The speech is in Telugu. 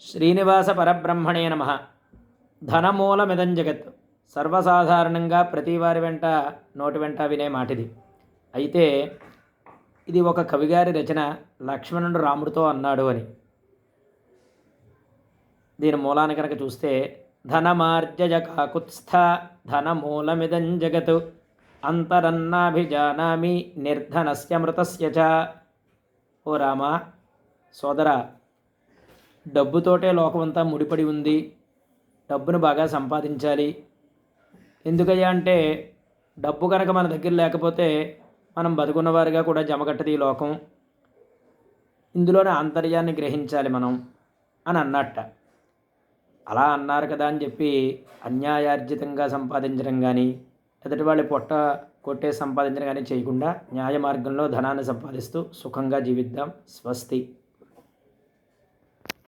శ్రీనివాస పరబ్రహ్మణే నమ. ధనమూలమిదం జగత్. సర్వసాధారణంగా ప్రతి వారి వెంట నోటి వెంట వినే మాటిది. అయితే ఇది ఒక కవిగారి రచన లక్ష్మణుడు రాముడితో అన్నాడు అని. దీని మూలాన్ని కనుక చూస్తే ధనమార్జయ కాకుత్స్థ ధనమూలమిదం జగత్. అంతరన్నాభిజానామి నిర్ధనస్య మృతస్య చ. ఓ రామా సోదరా డబ్బుతోటే లోకమంతా ముడిపడి ఉంది. డబ్బును బాగా సంపాదించాలి. ఎందుకయ్యా అంటే డబ్బు కనుక మన దగ్గర లేకపోతే మనం బతుకున్నవారుగా కూడా జమగట్టది ఈ లోకం. ఇందులోనే ఆంతర్యాన్ని గ్రహించాలి మనం అని అన్నట్ట. అలా అన్నారు కదా అని చెప్పి అన్యాయార్జితంగా సంపాదించడం కానీ ఎదుటి వాళ్ళు పొట్ట కొట్టే సంపాదించడం కానీ చేయకుండా న్యాయ మార్గంలో ధనాన్ని సంపాదిస్తూ సుఖంగా జీవిద్దాం. స్వస్తి.